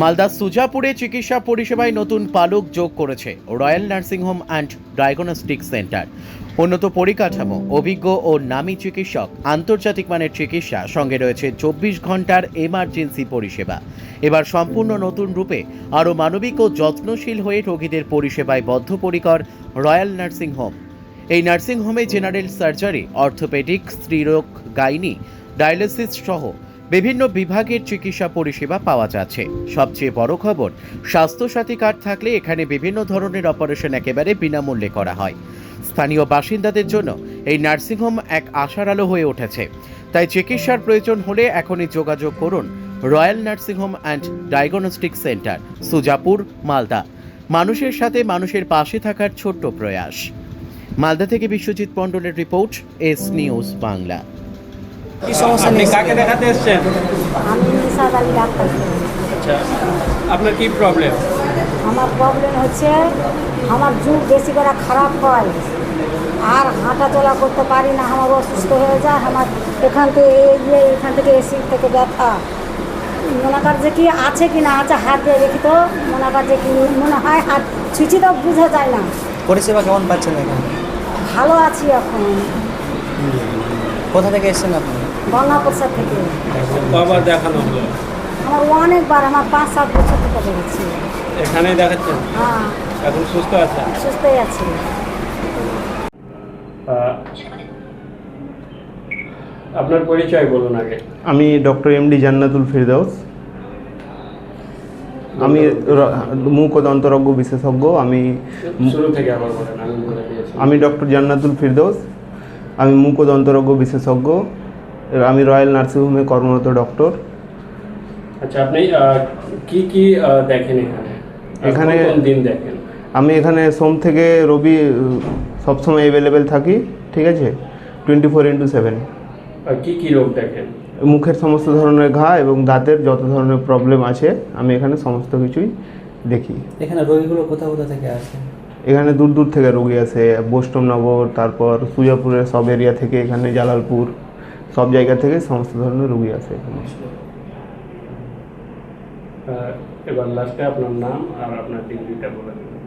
মালদা সুজাপুরে চিকিৎসা পরিষেবায় নতুন পালক যোগ করেছে Royal nursing home and diagnostic centre. উন্নত পরিকাঠামো, অভিজ্ঞ ও নামী চিকিৎসক, আন্তর্জাতিক মানের চিকিৎসা, সঙ্গে রয়েছে চব্বিশ ঘণ্টার এমার্জেন্সি পরিষেবা। এবার সম্পূর্ণ নতুন রূপে আরও মানবিক ও যত্নশীল হয়ে রোগীদের পরিষেবায় বদ্ধপরিকর রয়্যাল নার্সিং হোম। এই নার্সিং হোমে জেনারেল সার্জারি, অর্থোপেডিক, স্ত্রীরোগ, গাইনি, ডায়ালিসিস সহ বিভিন্ন বিভাগের চিকিৎসা পরিষেবা পাওয়া যাচ্ছে। সবচেয়ে বড় খবর, স্বাস্থ্যসাথী কার্ড থাকলে এখানে বিভিন্ন ধরনের অপারেশন একেবারে বিনামূল্যে করা হয়। স্থানীয় বাসিন্দাদের জন্য এই নার্সিংহোম এক আশার আলো হয়ে উঠেছে। তাই চিকিৎসার প্রয়োজন হলে এখনই যোগাযোগ করুন Royal nursing home and diagnostic centre, Sujapur, Malda. মানুষের সাথে মানুষের পাশে থাকার ছোট্ট প্রয়াস। মালদা থেকে বিশ্বজিৎ মণ্ডলের রিপোর্ট, এস নিউজ বাংলা। কি সমস্যা নেই কাকে দেখাতে এসেছেন? আমি নিশাদ আলী ডাক্তার। আচ্ছা আপনার কি প্রবলেম আমার প্রবলেম হচ্ছে আমার যুগ বেশি করে খারাপ হয়। আর হাঁটা চলা করতে পারি না আমার অসুস্থ হয়ে যায় আমার এখান থেকে এই যে এখান থেকে এসি থেকে ব্যথা। মনে কর যে কি আছে কি না আছে হাত দিয়ে দেখি তো মনে কর যে কি মনে হয় হাত ছুঁচি তো বোঝা যায় না। পরিষেবা কেমন পাচ্ছেন এখানে? ভালো আছি এখন। কোথা থেকে এসেছেন আপনি? গঙ্গা থেকে। কবার দেখানো হলো? আমার অনেকবার আমার পাঁচ সাত বছর থেকে এখানেই দেখাচ্ছেন? হ্যাঁ। এখন সুস্থ আছেন সুস্থই আছি। আপনার পরিচয় বলুন আগে। আমি doctor M D Jannatul Firdaus. আমি মুখ ও দন্তরজ্ঞ বিশেষজ্ঞ। আমি শুরু থেকে আবার বলেন আমি আমি ডক্টর জান্নাতুল ফিরদৌস আমি মুখ ও দন্তরজ্ঞ বিশেষজ্ঞ। আমি রয়্যাল নার্সিংহোমে কর্মরত ডক্টর। আচ্ছা আপনি কি কি দেখেন এখানে? এখানে- দিন দেখেন? আমি এখানে সোম থেকে রবি সবসময় অ্যাভেলেবেল থাকি ঠিক আছে? টোয়েন্টি ফোর ইন্টু সেভেন আর কি কি রোগ দেখেন? মুখের সমস্ত ধরনের ঘা এবং দাঁতের যত ধরনের প্রবলেম আছে আমি এখানে সমস্ত কিছুই দেখি। এখানে রোগীগুলো কোথা কোথা থেকে আসে? এখানে দূর দূর থেকে রোগী আসে বৈষ্ণবনগর তারপর সুজাপুরের সব এরিয়া থেকে এখানে জালালপুর। সব জায়গা থেকে সমস্ত ধরনের রোগী আসে এখানে। এবার লাস্টে আপনার নাম আর আপনার ডিগ্রিটা বলে দেবেন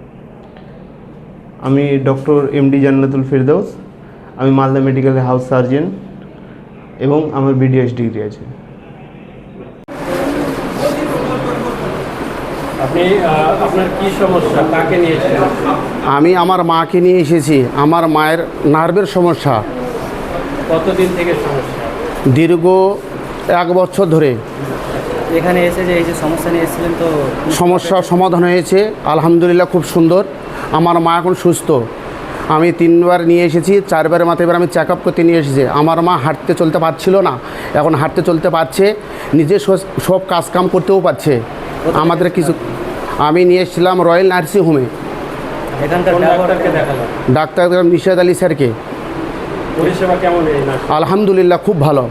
আমি ডক্টর এমডি জান্নাতুল ফিরদৌস আমি মালদা মেডিকেলের হাউস সার্জন এবং আমার বিডিএস ডিগ্রি আছে। আপনি আপনার কি সমস্যা? কাকে নিয়েছিলেন? আমি আমার মাকে নিয়ে এসেছি। আমার মায়ের নার্ভের সমস্যা। কতদিন থেকে সমস্যা? দীর্ঘ এক বছর ধরে এখানে এসে যে এই যে সমস্যা নিয়ে এসেছিলেন তো সমস্যার সমাধান হয়েছে। আলহামদুলিল্লাহ খুব সুন্দর। আমার মা এখন সুস্থ। আমি তিনবার নিয়ে এসেছি চারবারের মাথায় এবার আমি চেক আপ করতে নিয়ে এসেছি। আমার মা হাঁটতে চলতে পারছিল না। এখন হাঁটতে চলতে পারছে। নিজে সব- সব কাজকাম করতেও পারছে। আমাদের কিছু আমি নিয়ে এসেছিলাম রয়্যাল নার্সিং হোমে ডাক্তার নিশাদ আলী স্যারকে পরিষেবা কেমন এই না আলহামদুলিল্লাহ খুব ভালো।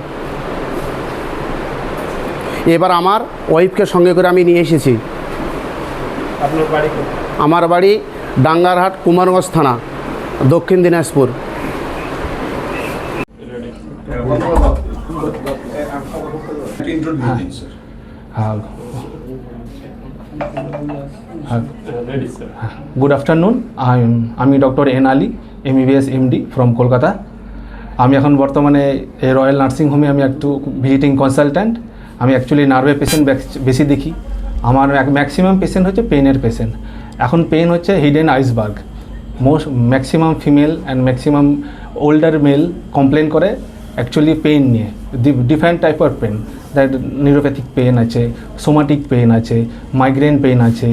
এবার আমার ওয়াইফকে সঙ্গে করে আমি নিয়ে এসেছি। আপনার বাড়ি কোথায়? আমার বাড়ি ডাঙ্গারহাট কুমারগঞ্জ থানা দক্ষিণ দিনাজপুর। গুড আফটারনুন আমি doctor N Ali MBBS MD from Kolkata. আমি এখন বর্তমানে এই রয়্যাল নার্সিং হোমে আমি একটু ভিজিটিং কনসালট্যান্ট। আমি অ্যাকচুয়ালি নার্ভে পেশেন্ট বেশি দেখি। আমার ম্যাক্সিমাম পেশেন্ট হচ্ছে পেনের পেশেন্ট এখন পেন হচ্ছে hidden iceberg most maximum female and maximum older male complain করে অ্যাকচুয়ালি পেন নিয়ে। Different type of pain that neuropathic pain আছে সোমাটিক পেন আছে মাইগ্রেন পেন আছে।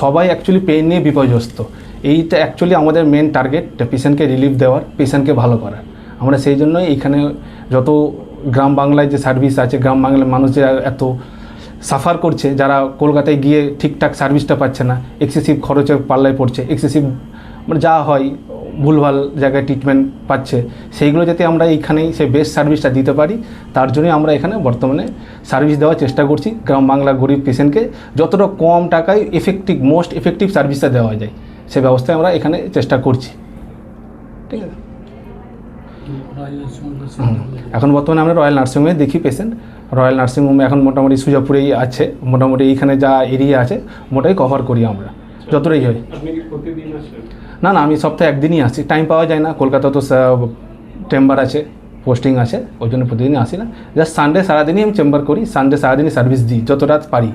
সবাই অ্যাকচুয়ালি পেন নিয়ে বিপর্যস্ত। এইটা অ্যাকচুয়ালি আমাদের মেন টার্গেট পেশেন্টকে রিলিফ দেওয়ার পেশেন্টকে ভালো করার। আমরা সেই জন্যই এখানে যত গ্রাম বাংলায় যে সার্ভিস আছে, গ্রাম বাংলার মানুষ যে এত সাফার করছে, যারা কলকাতায় গিয়ে ঠিকঠাক সার্ভিসটা পাচ্ছে না এক্সেসিভ খরচের পাল্লায় পড়ছে এক্সেসিভ মানে যা হয়, ভুলভাল জায়গায় ট্রিটমেন্ট পাচ্ছে, সেইগুলো যাতে আমরা এইখানেই সেই বেস্ট সার্ভিসটা দিতে পারি, তার জন্যই আমরা এখানে বর্তমানে সার্ভিস দেওয়ার চেষ্টা করছি। গ্রাম বাংলা গরিব পেশেন্টকে যতটা কম টাকায় এফেক্টিভ মোস্ট এফেক্টিভ সার্ভিসটা দেওয়া যায়। সে ব্যবস্থায় আমরা এখানে চেষ্টা করছি। ঠিক আছে? এখন বর্তমানে আমরা রয়্যাল নার্সিংহোমে দেখি পেশেন্ট রয়্যাল নার্সিংহোমে এখন মোটামুটি সুজাপুরেই আছে মোটামুটি এইখানে যা এরিয়া আছে মোটাই কভার করি আমরা। যতটাই হয়। না না আমি সপ্তাহে একদিনই আসি। টাইম পাওয়া যায় না কলকাতা তো চেম্বার আছে পোস্টিং আছে ওই জন্য প্রতিদিনই আসি না। জাস্ট সানডে সারাদিনই আমি চেম্বার করি সানডে সারাদিনই সার্ভিস দিই যতটা পারি।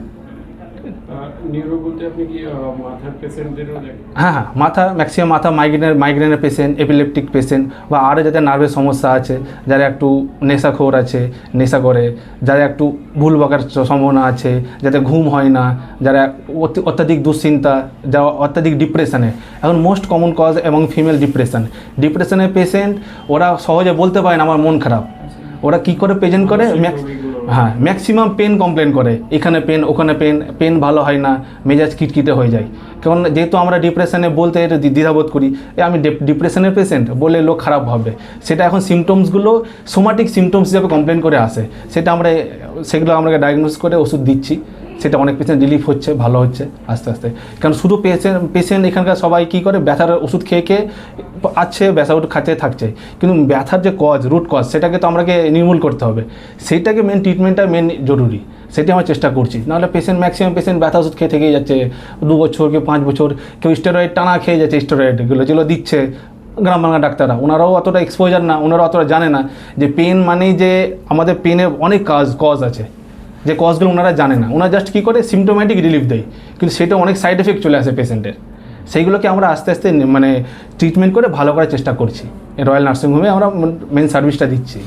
নিউরো বলতে আপনি কি মাথার পেশেন্টদেরও হ্যাঁ হ্যাঁ মাথা ম্যাক্সিমাম মাথা মাইগ্রেনের মাইগ্রেনের পেশেন্ট এপিলেপটিক পেশেন্ট বা আরও যাদের নার্ভের সমস্যা আছে যারা একটু নেশাখোর আছে নেশা করে যারা একটু ভুল বকার সম্ভাবনা আছে যাদের ঘুম হয় না যারা অত্যাধিক দুশ্চিন্তা যারা অত্যাধিক ডিপ্রেশনে এখন মোস্ট কমন কজ এবং ফিমেল ডিপ্রেশন ডিপ্রেশনের পেশেন্ট ওরা সহজে বলতে পারে না আমার মন খারাপ। ওরা কি করে প্রেজেন্ট করে? ম্যাক্স হ্যাঁ ম্যাক্সিমাম পেন কমপ্লেন করে। এখানে পেন ওখানে পেন পেন ভালো হয় না, মেজাজ কিটকিটে হয়ে যায়। কারণ যেহেতু আমরা ডিপ্রেশনে বলতে দ্বিধাবোধ করি আমি ডিপ্রেশনের পেশেন্ট বলে লোক খারাপ ভাববে। সেটা এখন সিমটমসগুলো সোমাটিক সিমটমস হিসাবে কমপ্লেন করে আসে। সেটা আমরা, সেগুলো আমরা ডায়াগনোস করে ওষুধ দিচ্ছি। সেটা অনেক পেশেন্ট রিলিফ হচ্ছে, ভালো হচ্ছে, আস্তে আস্তে। কারণ শুধু পেশেন্ট পেশেন্ট এখানকার সবাই কী করে, ব্যথার ওষুধ খেয়ে খেয়ে আছে ব্যথা ওষুধ খাচ্ছে, থাকছে। কিন্তু ব্যথার যে কজ রুট কজ সেটাকে তো আমাকে নির্মূল করতে হবে। সেইটাকে মেন ট্রিটমেন্টটা মেন জরুরি। সেটা আমরা চেষ্টা করছি। নাহলে পেশেন্ট ম্যাক্সিমাম পেশেন্ট ব্যথা ওষুধ খেয়ে থেকেই যাচ্ছে। দু বছর কেউ পাঁচ বছর, কেউ স্টেরয়েড টানা খেয়ে যাচ্ছে স্টেরয়েডগুলো যেগুলো দিচ্ছে গ্রাম বাংলা ডাক্তাররা। ওনারাও অতটা এক্সপোজার না ওনারা অতটা জানে না যে পেন মানেই যে আমাদের পেনের অনেক কাজ কজ আছে। যে কজগুলো ওনারা জানে না। ওনারা জাস্ট কী করে সিমটোম্যাটিক রিলিফ দেয়। কিন্তু সেটা অনেক সাইড এফেক্ট চলে আসে পেশেন্টের সেইগুলোকে আমরা আস্তে আস্তে মানে ট্রিটমেন্ট করে ভালো করার চেষ্টা করছি। রয়্যাল নার্সিংহোমে আমরা মেন সার্ভিসটা দিচ্ছি।